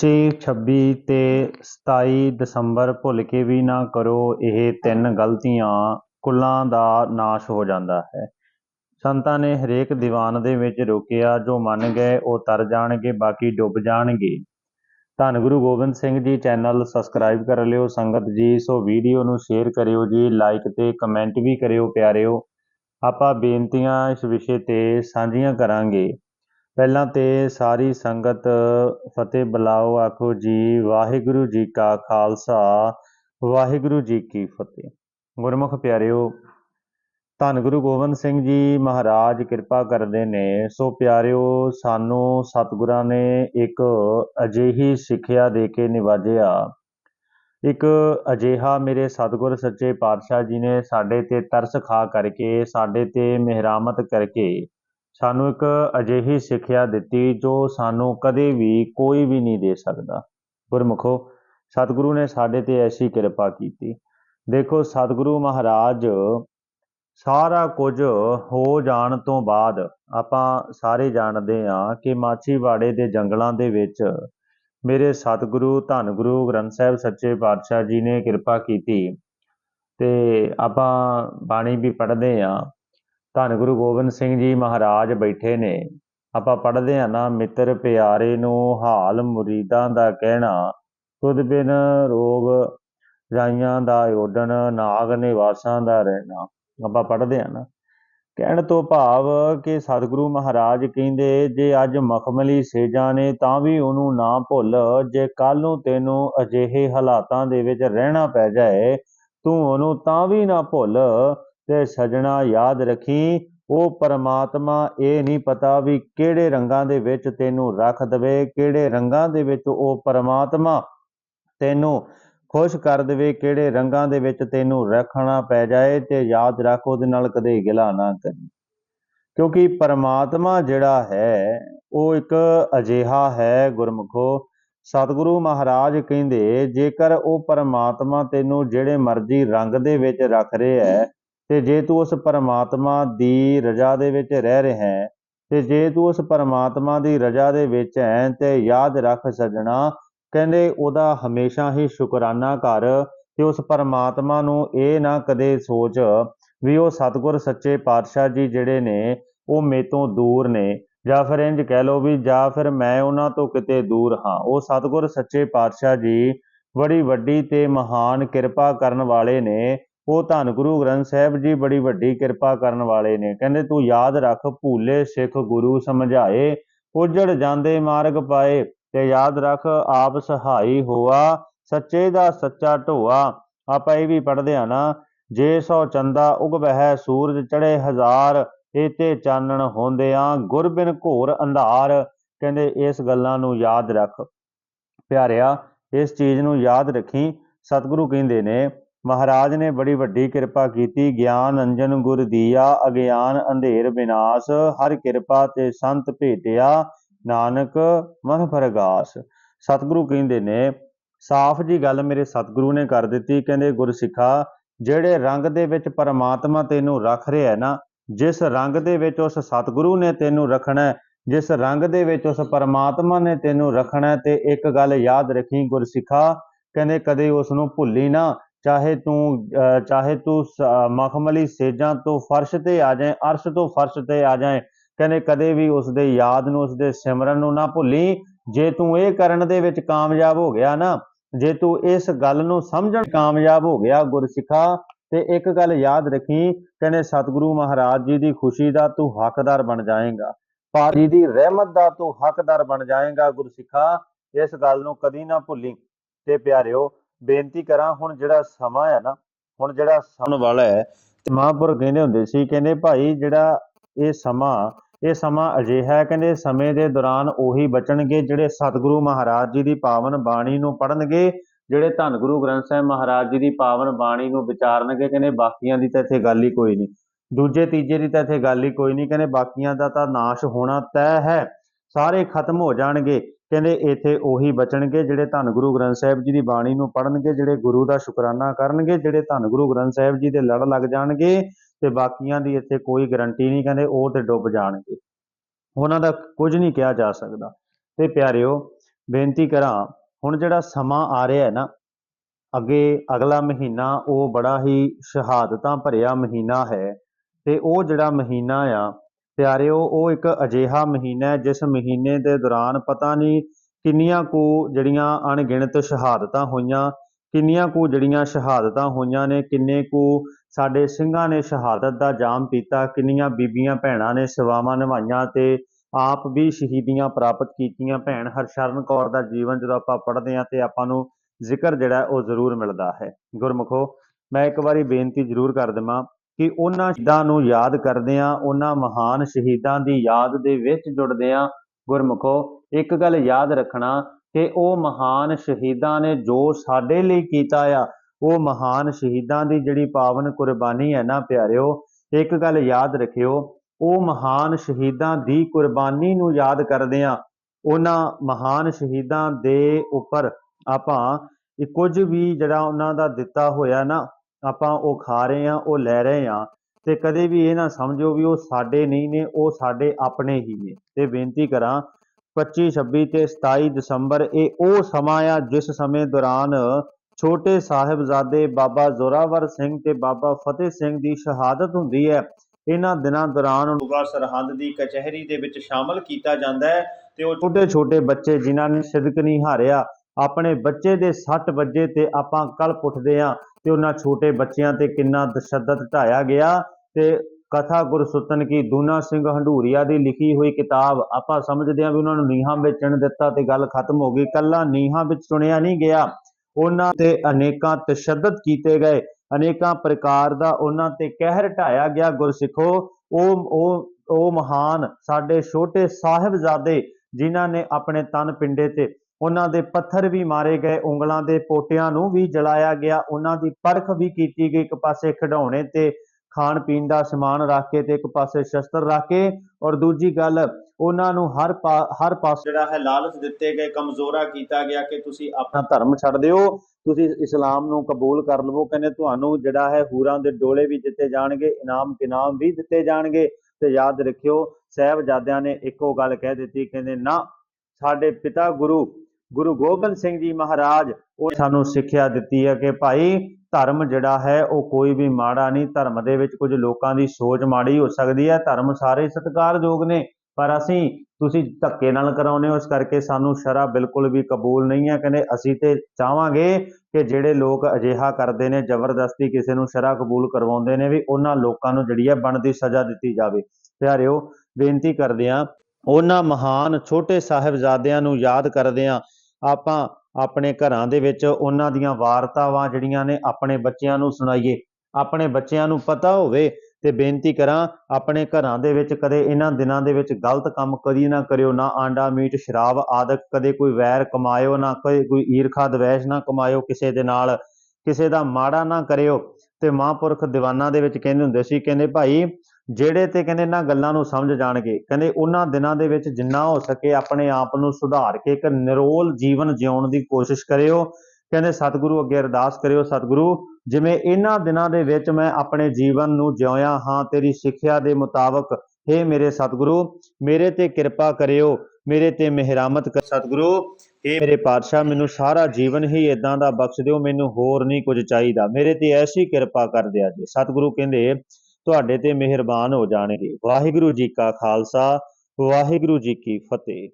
25 26 ਤੇ 27 ਦਸੰਬਰ ਭੁੱਲ ਕੇ ਵੀ ਨਾ ਕਰੋ, ਇਹ ਤਿੰਨ ਗਲਤੀਆਂ ਕੁੱਲਾਂ ਦਾ ਨਾਸ਼ ਹੋ ਜਾਂਦਾ ਹੈ। ਸੰਤਾਂ ਨੇ ਹਰੇਕ ਦੀਵਾਨ ਦੇ ਵਿੱਚ ਰੋਕਿਆ, ਜੋ ਮੰਨ ਗਏ, ਉਹ ਤਰ ਜਾਣਗੇ, ਬਾਕੀ ਡੁੱਬ ਜਾਣਗੇ। ਧੰਨ ਗੁਰੂ ਗੋਬਿੰਦ ਸਿੰਘ ਜੀ, ਚੈਨਲ ਸਬਸਕ੍ਰਾਈਬ ਕਰ ਲਿਓ, ਸੰਗਤ ਜੀ, ਸੋ ਵੀਡੀਓ ਨੂੰ ਸ਼ੇਅਰ ਕਰਿਓ ਜੀ, ਲਾਈਕ ਤੇ ਕਮੈਂਟ ਵੀ ਕਰਿਓ ਪਿਆਰਿਓ। ਆਪਾਂ ਬੇਨਤੀਆਂ ਇਸ ਵਿਸ਼ੇ ਤੇ ਸਾਂਝੀਆਂ ਕਰਾਂਗੇ। ਪਹਿਲਾਂ ਤੇ ਸਾਰੀ ਸੰਗਤ ਫਤਿਹ ਬੁਲਾਓ, ਆਖੋ ਜੀ, ਵਾਹਿਗੁਰੂ ਜੀ ਕਾ ਖਾਲਸਾ, ਵਾਹਿਗੁਰੂ ਜੀ ਕੀ ਫਤਿਹ। ਗੁਰਮੁਖ ਪਿਆਰਿਓ, ਧੰਨ ਗੁਰੂ ਗੋਬਿੰਦ ਸਿੰਘ ਜੀ ਮਹਾਰਾਜ ਕਿਰਪਾ ਕਰਦੇ ਨੇ। ਸੋ ਪਿਆਰਿਓ, ਸਾਨੂੰ ਸਤਿਗੁਰਾਂ ਨੇ ਇੱਕ ਅਜਿਹੀ ਸਿੱਖਿਆ ਦੇ ਕੇ ਨਿਵਾਜਿਆ। ਇੱਕ ਅਜਿਹਾ ਮੇਰੇ ਸਤਿਗੁਰ ਸੱਚੇ ਪਾਤਸ਼ਾਹ ਜੀ ਨੇ ਸਾਡੇ ਤੇ ਤਰਸ ਖਾ ਕਰਕੇ, ਸਾਡੇ ਤੇ ਮਿਹਰਾਮਤ ਕਰਕੇ ਸਾਨੂੰ ਇੱਕ ਅਜਿਹੀ ਸਿੱਖਿਆ ਦਿੱਤੀ ਜੋ ਸਾਨੂੰ ਕਦੇ ਵੀ ਕੋਈ ਵੀ ਨਹੀਂ ਦੇ ਸਕਦਾ। ਗੁਰਮੁਖੋ, ਸਤਿਗੁਰੂ ਨੇ ਸਾਡੇ ਤੇ ਐਸੀ ਕਿਰਪਾ ਕੀਤੀ। ਦੇਖੋ, ਸਤਿਗੁਰੂ ਮਹਾਰਾਜ ਸਾਰਾ ਕੁਝ ਹੋ ਜਾਣ ਤੋਂ ਬਾਅਦ ਆਪਾਂ ਸਾਰੇ ਜਾਣਦੇ ਹਾਂ ਕਿ ਮਾਛੀਵਾੜੇ ਦੇ ਜੰਗਲਾਂ ਦੇ ਵਿੱਚ ਮੇਰੇ ਸਤਿਗੁਰੂ ਧੰਨ ਗੁਰੂ ਗ੍ਰੰਥ ਸਾਹਿਬ, ਸੱਚੇ ਪਾਤਸ਼ਾਹ ਜੀ ਨੇ ਕਿਰਪਾ ਕੀਤੀ। ਤੇ ਆਪਾਂ ਬਾਣੀ ਵੀ ਪੜ੍ਹਦੇ ਹਾਂ। ਧੰਨ ਗੁਰੂ ਗੋਬਿੰਦ ਸਿੰਘ ਜੀ ਮਹਾਰਾਜ ਬੈਠੇ ਨੇ। ਆਪਾਂ ਪੜ੍ਹਦੇ ਹਾਂ ਨਾ, ਮਿੱਤਰ ਪਿਆਰੇ ਨੂੰ ਹਾਲ ਮੁਰੀਦਾਂ ਦਾ ਕਹਿਣਾ, ਤੁਧ ਬਿਨ ਰੋਗ ਰਾਈਆਂ ਦਾ ਓਡਣ ਨਾਗ ਨਿਵਾਸਾਂ ਦਾ ਰਹਿਣਾ। ਆਪਾਂ ਪੜ੍ਹਦੇ ਹਾਂ ਨਾ, ਕਹਿਣ ਤੋਂ ਭਾਵ ਕਿ ਸਤਿਗੁਰੂ ਮਹਾਰਾਜ ਕਹਿੰਦੇ, ਜੇ ਅੱਜ ਮਖਮਲੀ ਸੇਜਾਂ ਨੇ ਤਾਂ ਵੀ ਉਹਨੂੰ ਨਾ ਭੁੱਲ, ਜੇ ਕੱਲ ਨੂੰ ਤੈਨੂੰ ਅਜਿਹੇ ਹਾਲਾਤਾਂ ਦੇ ਵਿੱਚ ਰਹਿਣਾ ਪੈ ਜਾਏ, ਤੂੰ ਉਹਨੂੰ ਤਾਂ ਵੀ ਨਾ ਭੁੱਲ ਤੇ ਸਜਣਾ ਯਾਦ ਰੱਖੀ, ਉਹ ਪਰਮਾਤਮਾ ਇਹ ਨਹੀਂ ਪਤਾ ਵੀ ਕਿਹੜੇ ਰੰਗਾਂ ਦੇ ਵਿੱਚ ਤੈਨੂੰ ਰੱਖ ਦਵੇ, ਕਿਹੜੇ ਰੰਗਾਂ ਦੇ ਵਿੱਚ ਉਹ ਪਰਮਾਤਮਾ ਤੈਨੂੰ ਖੁਸ਼ ਕਰ ਦੇਵੇ, ਕਿਹੜੇ ਰੰਗਾਂ ਦੇ ਵਿੱਚ ਤੈਨੂੰ ਰੱਖਣਾ ਪੈ ਜਾਏ ਤੇ ਯਾਦ ਰੱਖ ਉਹਦੇ ਨਾਲ ਕਦੇ ਗਿਲਾ ਨਾ ਕਰੀ। ਕਿਉਂਕਿ ਪਰਮਾਤਮਾ ਜਿਹੜਾ ਹੈ, ਉਹ ਇੱਕ ਅਜਿਹਾ ਹੈ ਗੁਰਮਖੋ। ਸਤਿਗੁਰੂ ਮਹਾਰਾਜ ਕਹਿੰਦੇ, ਜੇਕਰ ਉਹ ਪਰਮਾਤਮਾ ਤੈਨੂੰ ਜਿਹੜੇ ਮਰਜ਼ੀ ਰੰਗ ਦੇ ਵਿੱਚ ਰੱਖ ਰਿਹਾ ਹੈ ਤੇ ਜੇ ਤੂੰ ਉਸ ਪਰਮਾਤਮਾ ਦੀ ਰਜ਼ਾ ਦੇ ਵਿੱਚ ਰਹਿ ਰਿਹਾ ਹੈ, ਤੇ ਜੇ ਤੂੰ ਉਸ ਪਰਮਾਤਮਾ ਦੀ ਰਜ਼ਾ ਦੇ ਵਿੱਚ ਹੈ ਤੇ ਯਾਦ ਰੱਖ ਸਜਣਾ, ਕਹਿੰਦੇ ਉਹਦਾ ਹਮੇਸ਼ਾ ਹੀ ਸ਼ੁਕਰਾਨਾ ਕਰ ਤੇ ਉਸ ਪਰਮਾਤਮਾ ਨੂੰ ਇਹ ਨਾ ਕਦੇ ਸੋਚ ਵੀ ਉਹ ਸਤਿਗੁਰ ਸੱਚੇ ਪਾਤਸ਼ਾਹ ਜੀ ਜਿਹੜੇ ਨੇ, ਉਹ ਮੇਤੋਂ ਦੂਰ ਨੇ। ਜਾਂ ਫਿਰ ਇੰਜ ਕਹਿ ਲਓ ਵੀ ਜਾਂ ਫਿਰ ਮੈਂ ਉਹਨਾਂ ਤੋਂ ਕਿਤੇ ਦੂਰ ਹਾਂ। ਉਹ ਸਤਿਗੁਰ ਸੱਚੇ ਪਾਤਸ਼ਾਹ ਜੀ ਬੜੀ ਵੱਡੀ ਤੇ ਮਹਾਨ ਕਿਰਪਾ ਕਰਨ ਵਾਲੇ ਨੇ। ਉਹ ਧੰਨ ਗੁਰੂ ਗ੍ਰੰਥ ਸਾਹਿਬ ਜੀ ਬੜੀ ਵੱਡੀ ਕਿਰਪਾ ਕਰਨ ਵਾਲੇ ਨੇ। ਕਹਿੰਦੇ, ਤੂੰ ਯਾਦ ਰੱਖ, ਭੂਲੇ ਸਿੱਖ ਗੁਰੂ ਸਮਝਾਏ, ਉਜੜ ਜਾਂਦੇ ਮਾਰਗ ਪਾਏ, ਤੇ ਯਾਦ ਰੱਖ, ਆਪ ਸਹਾਈ ਹੋਆ, ਸੱਚੇ ਦਾ ਸੱਚਾ ਢੋਆ। ਆਪਾਂ ਇਹ ਵੀ ਪੜ੍ਹਦੇ ਆ ਨਾ, ਜੇ ਸੋ ਚੰਦਾ ਉਗਵਹਿ ਸੂਰਜ ਚੜੇ ਹਜ਼ਾਰ, ਏਤੇ ਚਾਨਣ ਹੁੰਦਿਆਂ ਗੁਰਬਿਨ ਘੋਰ ਅੰਧਾਰ। ਕਹਿੰਦੇ, ਇਸ ਗੱਲਾਂ ਨੂੰ ਯਾਦ ਰੱਖ। ਪਿਆਰਿਆ, ਇਸ ਚੀਜ਼ ਨੂੰ ਯਾਦ ਰੱਖੀ। ਸਤਿਗੁਰੂ ਕਹਿੰਦੇ ਨੇ ਮਹਾਰਾਜ ਨੇ ਬੜੀ ਵੱਡੀ ਕਿਰਪਾ ਕੀਤੀ, ਗਿਆਨ ਅੰਜਨ ਗੁਰ ਦੀਆ, ਅਗਿਆਨ ਅੰਧੇਰ ਵਿਨਾਸ਼ ਹਰ ਕਿਰਪਾ ਤੇ ਸੰਤ ਭੇਟਿਆ, ਨਾਨਕ ਮਨ ਪਰਗਾਸ ਸਤਿਗੁਰੂ ਕਹਿੰਦੇ ਨੇ, ਸਾਫ਼ ਜੀ ਗੱਲ ਮੇਰੇ ਸਤਿਗੁਰੂ ਨੇ ਕਰ ਦਿੱਤੀ। ਕਹਿੰਦੇ, ਗੁਰਸਿੱਖਾ, ਜਿਹੜੇ ਰੰਗ ਦੇ ਵਿੱਚ ਪਰਮਾਤਮਾ ਤੈਨੂੰ ਰੱਖ ਰਿਹਾ ਹੈ ਨਾ, ਜਿਸ ਰੰਗ ਦੇ ਵਿੱਚ ਉਸ ਸਤਿਗੁਰੂ ਨੇ ਤੈਨੂੰ ਰੱਖਣਾ ਜਿਸ ਰੰਗ ਦੇ ਵਿੱਚ ਉਸ ਪਰਮਾਤਮਾ ਨੇ ਤੈਨੂੰ ਰੱਖਣਾ ਤੇ ਇੱਕ ਗੱਲ ਯਾਦ ਰੱਖੀ ਗੁਰਸਿੱਖਾ, ਕਹਿੰਦੇ, ਕਦੇ ਉਸ ਨੂੰ ਭੁੱਲੀ ਨਾ। ਚਾਹੇ ਤੂੰ ਚਾਹੇ ਤੂੰ ਮਖਮਲੀ ਸੇਜਾਂ ਤੋਂ ਫਰਸ਼ ਤੇ ਆ ਜਾਏ, ਅਰਸ਼ ਤੋਂ ਫਰਸ਼ ਤੇ ਆ ਜਾਏ, ਕਹਿੰਦੇ ਕਦੇ ਵੀ ਉਸ ਦੇ ਯਾਦ ਨੂੰ ਉਸ ਦੇ ਸਿਮਰਨ ਨੂੰ ਨਾ ਭੁੱਲੀ। ਜੇ ਤੂੰ ਇਹ ਕਰਨ ਦੇ ਵਿੱਚ ਕਾਮਯਾਬ ਹੋ ਗਿਆ ਨਾ, ਜੇ ਤੂੰ ਇਸ ਗੱਲ ਨੂੰ ਸਮਝਣ ਕਾਮਯਾਬ ਹੋ ਗਿਆ ਗੁਰਸਿੱਖਾ, ਤੇ ਇੱਕ ਗੱਲ ਯਾਦ ਰੱਖੀ, ਕਹਿੰਦੇ ਸਤਿਗੁਰੂ ਮਹਾਰਾਜ ਜੀ ਦੀ ਖੁਸ਼ੀ ਦਾ ਤੂੰ ਹੱਕਦਾਰ ਬਣ ਜਾਏਗਾ। ਭਾਜੀ ਦੀ ਰਹਿਮਤ ਦਾ ਤੂੰ ਹੱਕਦਾਰ ਬਣ ਜਾਏਗਾ ਗੁਰਸਿੱਖਾ, ਇਸ ਗੱਲ ਨੂੰ ਕਦੀ ਨਾ ਭੁੱਲੀ। ਤੇ ਪਿਆਰਿਓ ਬੇਨਤੀ ਕਰਾਂ, ਹੁਣ ਜਿਹੜਾ ਸਮਾਂ ਹੈ ਨਾ, ਹੁਣ ਜਿਹੜਾ ਸਮਾਂ ਵਾਲਾ ਹੈ, ਤੇ ਮਹਾਂਪੁਰ ਕਹਿੰਦੇ ਹੁੰਦੇ ਸੀ, ਕਹਿੰਦੇ ਭਾਈ ਜਿਹੜਾ ਇਹ ਸਮਾਂ ਇਹ ਸਮਾਂ ਅਜਿਹਾ ਕਹਿੰਦੇ ਸਮੇਂ ਦੇ ਦੌਰਾਨ ਉਹੀ ਬਚਣਗੇ ਜਿਹੜੇ ਸਤਿਗੁਰੂ ਮਹਾਰਾਜ ਜੀ ਦੀ ਪਾਵਨ ਬਾਣੀ ਨੂੰ ਪੜ੍ਹਨਗੇ, ਜਿਹੜੇ ਧੰਨ ਗੁਰੂ ਗ੍ਰੰਥ ਸਾਹਿਬ ਮਹਾਰਾਜ ਜੀ ਦੀ ਪਾਵਨ ਬਾਣੀ ਨੂੰ ਵਿਚਾਰਨਗੇ, ਕਹਿੰਦੇ ਬਾਕੀਆਂ ਦੀ ਤਾਂ ਇੱਥੇ ਗੱਲ ਹੀ ਕੋਈ ਨਹੀਂ। ਦੂਜੇ, ਤੀਜੇ ਦੀ ਤਾਂ ਇੱਥੇ ਗੱਲ ਹੀ ਕੋਈ ਨਹੀਂ, ਕਹਿੰਦੇ ਬਾਕੀਆਂ ਦਾ ਤਾਂ ਨਾਸ਼ ਹੋਣਾ ਤੈਅ ਹੈ, ਸਾਰੇ ਖਤਮ ਹੋ ਜਾਣਗੇ। ਕਹਿੰਦੇ ਇੱਥੇ ਉਹੀ ਬਚਣਗੇ ਜਿਹੜੇ ਧੰਨ ਗੁਰੂ ਗ੍ਰੰਥ ਸਾਹਿਬ ਜੀ ਦੀ ਬਾਣੀ ਨੂੰ ਪੜ੍ਹਨਗੇ, ਜਿਹੜੇ ਗੁਰੂ ਦਾ ਸ਼ੁਕਰਾਨਾ ਕਰਨਗੇ, ਜਿਹੜੇ ਧੰਨ ਗੁਰੂ ਗ੍ਰੰਥ ਸਾਹਿਬ ਜੀ ਦੇ ਲੜ ਲੱਗ ਜਾਣਗੇ ਤੇ ਬਾਕੀਆਂ ਦੀ ਇੱਥੇ ਕੋਈ ਗਰੰਟੀ ਨਹੀਂ, ਕਹਿੰਦੇ ਉਹ ਤੇ ਡੁੱਬ ਜਾਣਗੇ। ਉਹਨਾਂ ਦਾ ਕੁਝ ਨਹੀਂ ਕਿਹਾ ਜਾ ਸਕਦਾ। ਤੇ ਪਿਆਰਿਓ, ਬੇਨਤੀ ਕਰਾਂ, ਹੁਣ ਜਿਹੜਾ ਸਮਾਂ ਆ ਰਿਹਾ ਹੈ ਨਾ, ਅੱਗੇ ਅਗਲਾ ਮਹੀਨਾ ਉਹ ਬੜਾ ਹੀ ਸ਼ਹਾਦਤਾਂ ਭਰਿਆ ਮਹੀਨਾ ਹੈ ਤੇ ਉਹ ਜਿਹੜਾ ਮਹੀਨਾ ਆ ਪਿਆਰਿਓ, ਉਹ ਇੱਕ ਅਜਿਹਾ ਮਹੀਨਾ ਜਿਸ ਮਹੀਨੇ ਦੇ ਦੌਰਾਨ ਪਤਾ ਨਹੀਂ ਕਿੰਨੀਆਂ ਕੁ ਜਿਹੜੀਆਂ ਅਣਗਿਣਤ ਸ਼ਹਾਦਤਾਂ ਹੋਈਆਂ, ਕਿੰਨੀਆਂ ਕੁ ਜਿਹੜੀਆਂ ਸ਼ਹਾਦਤਾਂ ਹੋਈਆਂ ਨੇ, ਕਿੰਨੇ ਕੁ ਸਾਡੇ ਸਿੰਘਾਂ ਨੇ ਸ਼ਹਾਦਤ ਦਾ ਜਾਮ ਪੀਤਾ, ਕਿੰਨੀਆਂ ਬੀਬੀਆਂ ਭੈਣਾਂ ਨੇ ਸੇਵਾਵਾਂ ਨਿਭਾਈਆਂ ਤੇ ਆਪ ਵੀ ਸ਼ਹੀਦੀਆਂ ਪ੍ਰਾਪਤ ਕੀਤੀਆਂ। ਭੈਣ ਹਰਸ਼ਰਨ ਕੌਰ ਦਾ ਜੀਵਨ ਜਦੋਂ ਆਪਾਂ ਪੜ੍ਹਦੇ ਹਾਂ ਤੇ ਆਪਾਂ ਨੂੰ ਜ਼ਿਕਰ ਜਿਹੜਾ ਉਹ ਜ਼ਰੂਰ ਮਿਲਦਾ ਹੈ। ਗੁਰਮੁਖੋ, ਮੈਂ ਇੱਕ ਵਾਰੀ ਬੇਨਤੀ ਜ਼ਰੂਰ ਕਰ ਦੇਵਾਂ ਕਿ ਉਹਨਾਂ ਸ਼ਹੀਦਾਂ ਨੂੰ ਯਾਦ ਕਰਦੇ ਆ ਉਹਨਾਂ ਮਹਾਨ ਸ਼ਹੀਦਾਂ ਦੀ ਯਾਦ ਦੇ ਵਿੱਚ ਜੁੜਦੇ ਆ ਗੁਰਮੁਖੋ, ਇੱਕ ਗੱਲ ਯਾਦ ਰੱਖਣਾ ਕਿ ਉਹ ਮਹਾਨ ਸ਼ਹੀਦਾਂ ਨੇ ਜੋ ਸਾਡੇ ਲਈ ਕੀਤਾ ਆ, ਉਹ ਮਹਾਨ ਸ਼ਹੀਦਾਂ ਦੀ ਜਿਹੜੀ ਪਾਵਨ ਕੁਰਬਾਨੀ ਹੈ ਨਾ ਪਿਆਰਿਓ, ਇੱਕ ਗੱਲ ਯਾਦ ਰੱਖਿਓ, ਉਹ ਮਹਾਨ ਸ਼ਹੀਦਾਂ ਦੀ ਕੁਰਬਾਨੀ ਨੂੰ ਯਾਦ ਕਰਦੇ ਆ ਉਹਨਾਂ ਮਹਾਨ ਸ਼ਹੀਦਾਂ ਦੇ ਉੱਪਰ ਆਪਾਂ ਇਹ ਕੁਝ ਵੀ ਜਿਹੜਾ ਉਹਨਾਂ ਦਾ ਦਿੱਤਾ ਹੋਇਆ ਨਾ ਆਪਾਂ ਉਹ ਖਾ ਰਹੇ ਆ ਉਹ ਲੈ ਰਹੇ ਆ ਤੇ ਕਦੇ ਵੀ ਇਹ ਨਾ ਸਮਝੋ ਵੀ ਉਹ ਸਾਡੇ ਨਹੀਂ ਨੇ, ਉਹ ਸਾਡੇ ਆਪਣੇ ਹੀ ਨੇ। ਤੇ ਬੇਨਤੀ ਕਰਾਂ 25 26 ਤੇ 27 ਦਸੰਬਰ ਇਹ ਉਹ ਸਮਾਂ ਆ ਜਿਸ ਸਮੇਂ ਦੌਰਾਨ ਛੋਟੇ ਸਾਹਿਬਜ਼ਾਦੇ ਬਾਬਾ ਜ਼ੋਰਾਵਰ ਸਿੰਘ ਤੇ ਬਾਬਾ ਫਤਿਹ ਸਿੰਘ ਦੀ ਸ਼ਹਾਦਤ ਹੁੰਦੀ ਹੈ। ਇਹਨਾਂ ਦਿਨਾਂ ਦੌਰਾਨ ਸੂਬਾ ਸਰਹੰਦ ਦੀ ਕਚਹਿਰੀ ਦੇ ਵਿੱਚ ਸ਼ਾਮਲ ਕੀਤਾ ਜਾਂਦਾ ਹੈ ਤੇ ਉਹ ਛੋਟੇ ਛੋਟੇ ਬੱਚੇ ਜਿਨ੍ਹਾਂ ਨੇ ਸਿਦਕ ਨਹੀਂ ਹਾਰਿਆ, ਆਪਣੇ ਬੱਚੇ ਦੇ ਸੱਟ ਵੱਜੇ ਤੇ ਆਪਾਂ ਕਲਪ ਪੁੱਠਦੇ ਆ ਤੇ ਉਹਨਾਂ ਛੋਟੇ ਬੱਚਿਆਂ ਤੇ ਕਿੰਨਾ ਤਸ਼ੱਦਦ ਢਾਇਆ ਗਿਆ ਤੇ ਕਥਾ ਗੁਰਸੁਤਨ ਕੀ ਦੂਨਾ ਸਿੰਘ ਹੰਡੂਰੀਆ ਦੀ ਲਿਖੀ ਹੋਈ ਕਿਤਾਬ ਆਪਾਂ ਸਮਝਦੇ ਹਾਂ ਵੀ ਉਹਨਾਂ ਨੂੰ ਨੀਹਾਂ ਵਿੱਚ ਚਿਣ ਦਿੱਤਾ ਤੇ ਗੱਲ ਖਤਮ ਹੋ ਗਈ। ਕੱਲਾ ਨੀਹਾਂ ਵਿੱਚ ਚੁਣਿਆ ਨਹੀਂ ਗਿਆ। ਉਹਨਾਂ ਤੇ ਅਨੇਕਾਂ ਤਸ਼ੱਦਦ ਕੀਤੇ ਗਏ। ਅਨੇਕਾਂ ਪ੍ਰਕਾਰ ਦਾ ਉਹਨਾਂ ਤੇ ਕਹਿਰ ਢਾਇਆ ਗਿਆ। ਗੁਰਸਿੱਖੋ, ਉਹ ਉਹ ਉਹ ਮਹਾਨ ਸਾਡੇ ਛੋਟੇ ਸਾਹਿਬਜ਼ਾਦੇ ਜਿਨ੍ਹਾਂ ਨੇ ਆਪਣੇ ਤਨ ਪਿੰਡੇ ਤੇ ਉਹਨਾਂ ਦੇ ਪੱਥਰ ਵੀ ਮਾਰੇ ਗਏ, ਉਂਗਲਾਂ ਦੇ ਪੋਟਿਆਂ ਨੂੰ ਵੀ ਜਲਾਇਆ ਗਿਆ, ਉਹਨਾਂ ਦੀ ਪਰਖ ਵੀ ਕੀਤੀ ਗਈ, ਇੱਕ ਪਾਸੇ ਖਿਡੌਣੇ ਤੇ ਖਾਣ ਪੀਣ ਦਾ ਸਮਾਨ ਰੱਖ ਕੇ ਤੇ ਇੱਕ ਪਾਸੇ ਸ਼ਸਤਰ ਰੱਖ ਕੇ ਔਰ ਦੂਜੀ ਗੱਲ, ਉਹਨਾਂ ਨੂੰ ਹਰ ਪਾ- ਹਰ ਪਾਸੇ ਜਿਹੜਾ ਹੈ ਲਾਲਚ ਦਿੱਤੇ ਗਏ, ਕਮਜ਼ੋਰਾ ਕੀਤਾ ਗਿਆ ਕਿ ਤੁਸੀਂ ਆਪਣਾ ਧਰਮ ਛੱਡ ਦਿਓ, ਤੁਸੀਂ ਇਸਲਾਮ ਨੂੰ ਕਬੂਲ ਕਰ ਲਵੋ, ਕਹਿੰਦੇ ਤੁਹਾਨੂੰ ਜਿਹੜਾ ਹੈ ਹੂਰਾਂ ਦੇ ਡੋਲੇ ਵੀ ਦਿੱਤੇ ਜਾਣਗੇ, ਇਨਾਮ ਇਨਾਮ ਵੀ ਦਿੱਤੇ ਜਾਣਗੇ ਤੇ ਯਾਦ ਰੱਖਿਓ, ਸਾਹਿਬਜ਼ਾਦਿਆਂ ਨੇ ਇੱਕੋ ਗੱਲ ਕਹਿ ਦਿੱਤੀ, ਕਹਿੰਦੇ ਨਾ, ਸਾਡੇ ਪਿਤਾ ਗੁਰੂ ਗੁਰੂ ਗੋਬਿੰਦ ਸਿੰਘ ਜੀ ਮਹਾਰਾਜ, ਉਹ ਸਾਨੂੰ ਸਿੱਖਿਆ ਦਿੱਤੀ ਹੈ ਕਿ ਭਾਈ ਧਰਮ ਜਿਹੜਾ ਹੈ, ਉਹ ਕੋਈ ਵੀ ਮਾੜਾ ਨਹੀਂ, ਧਰਮ ਦੇ ਵਿੱਚ ਕੁਝ ਲੋਕਾਂ ਦੀ ਸੋਚ ਮਾੜੀ ਹੋ ਸਕਦੀ ਹੈ, ਧਰਮ ਸਾਰੇ ਸਤਿਕਾਰਯੋਗ ਨੇ, ਪਰ ਅਸੀਂ, ਤੁਸੀਂ ਧੱਕੇ ਨਾਲ ਕਰਾਉਨੇ ਹੋ, ਇਸ ਕਰਕੇ ਸਾਨੂੰ ਸ਼ਰਾ ਬਿਲਕੁਲ ਵੀ ਕਬੂਲ ਨਹੀਂ ਹੈ, ਕਹਿੰਦੇ ਅਸੀਂ ਤੇ ਚਾਹਾਂਗੇ ਕਿ ਜਿਹੜੇ ਲੋਕ ਅਜਿਹਾ ਕਰਦੇ ਨੇ, ਜ਼ਬਰਦਸਤੀ ਕਿਸੇ ਨੂੰ ਸ਼ਰਾ ਕਬੂਲ ਕਰਵਾਉਂਦੇ ਨੇ, ਵੀ ਉਹਨਾਂ ਲੋਕਾਂ ਨੂੰ ਜਿਹੜੀ ਹੈ ਬਣਦੀ ਸਜ਼ਾ ਦਿੱਤੀ ਜਾਵੇ। ਪਿਆਰਿਓ, ਬੇਨਤੀ ਕਰਦੇ ਆ ਉਹਨਾਂ ਮਹਾਨ ਛੋਟੇ ਸਾਹਿਬਜ਼ਾਦਿਆਂ ਨੂੰ ਯਾਦ ਕਰਦੇ ਆ ਆਪਾਂ ਆਪਣੇ ਘਰਾਂ ਦੇ ਵਿੱਚ ਉਹਨਾਂ ਦੀਆਂ ਵਾਰਤਾਵਾਂ ਜਿਹੜੀਆਂ ਨੇ ਆਪਣੇ ਬੱਚਿਆਂ ਨੂੰ ਸੁਣਾਈਏ। ਆਪਣੇ ਬੱਚਿਆਂ ਨੂੰ ਪਤਾ ਹੋਵੇ ਤੇ ਬੇਨਤੀ ਕਰਾਂ, ਆਪਣੇ ਘਰਾਂ ਦੇ ਵਿੱਚ ਕਦੇ ਇਹਨਾਂ ਦਿਨਾਂ ਦੇ ਵਿੱਚ ਗਲਤ ਕੰਮ ਕਦੀ ਨਾ ਕਰਿਓ, ਨਾ ਆਂਡਾ, ਮੀਟ, ਸ਼ਰਾਬ ਆਦਿਕ ਕਦੇ ਕੋਈ ਵੈਰ ਕਮਾਇਓ, ਨਾ ਕਦੇ ਕੋਈ ਈਰਖਾ, ਦਵੈਸ਼ ਨਾ ਕਮਾਇਓ ਕਿਸੇ ਦੇ ਨਾਲ, ਕਿਸੇ ਦਾ ਮਾੜਾ ਨਾ ਕਰਿਓ। ਤੇ ਮਹਾਂਪੁਰਖ ਦੀਵਾਨਾਂ ਦੇ ਵਿੱਚ ਕਹਿੰਦੇ ਹੁੰਦੇ ਸੀ, ਕਹਿੰਦੇ ਭਾਈ ਜਿਹੜੇ ਤੇ ਕਹਿੰਦੇ ਇਹਨਾਂ ਗੱਲਾਂ ਨੂੰ ਸਮਝ ਜਾਣਗੇ, ਕਹਿੰਦੇ ਉਹਨਾਂ ਦਿਨਾਂ ਦੇ ਵਿੱਚ ਜਿੰਨਾ ਹੋ ਸਕੇ ਆਪਣੇ ਆਪ ਨੂੰ ਸੁਧਾਰ ਕੇ ਇੱਕ ਨਿਰੋਲ ਜੀਵਨ ਜਿਉਣ ਦੀ ਕੋਸ਼ਿਸ਼ ਕਰਿਓ। ਕਹਿੰਦੇ ਸਤਿਗੁਰੂ ਅੱਗੇ ਅਰਦਾਸ ਕਰਿਓ, ਸਤਿਗੁਰੂ, ਜਿਵੇਂ ਇਹਨਾਂ ਦਿਨਾਂ ਦੇ ਵਿੱਚ ਮੈਂ ਆਪਣੇ ਜੀਵਨ ਨੂੰ ਜਿਉਇਆ ਹਾਂ, ਤੇਰੀ ਸਿੱਖਿਆ ਦੇ ਮੁਤਾਬਕ हे ਮੇਰੇ ਸਤਿਗੁਰੂ, ਮੇਰੇ ਤੇ ਕਿਰਪਾ ਕਰਿਓ, ਮੇਰੇ ਤੇ ਮਿਹਰਾਮਤ ਕਰ ਸਤਿਗੁਰੂ हे ਮੇਰੇ ਪਾਤਸ਼ਾਹ, ਮੈਨੂੰ ਸਾਰਾ ਜੀਵਨ ਹੀ ਇਦਾਂ ਦਾ ਬਖਸ਼ ਦਿਓ, ਮੈਨੂੰ ਹੋਰ ਨਹੀਂ ਕੁਝ ਚਾਹੀਦਾ। ਮੇਰੇ ਤੇ ਐਸੀ ਕਿਰਪਾ ਕਰ ਦਿਆ ਜੀ। ਸਤਿਗੁਰੂ ਕਹਿੰਦੇ ਤੁਹਾਡੇ ਤੇ ਮਿਹਰਬਾਨ ਹੋ ਜਾਣਗੇ। ਵਾਹਿਗੁਰੂ ਜੀ ਕਾ ਖਾਲਸਾ ਵਾਹਿਗੁਰੂ ਜੀ ਕੀ ਫਤਿਹ।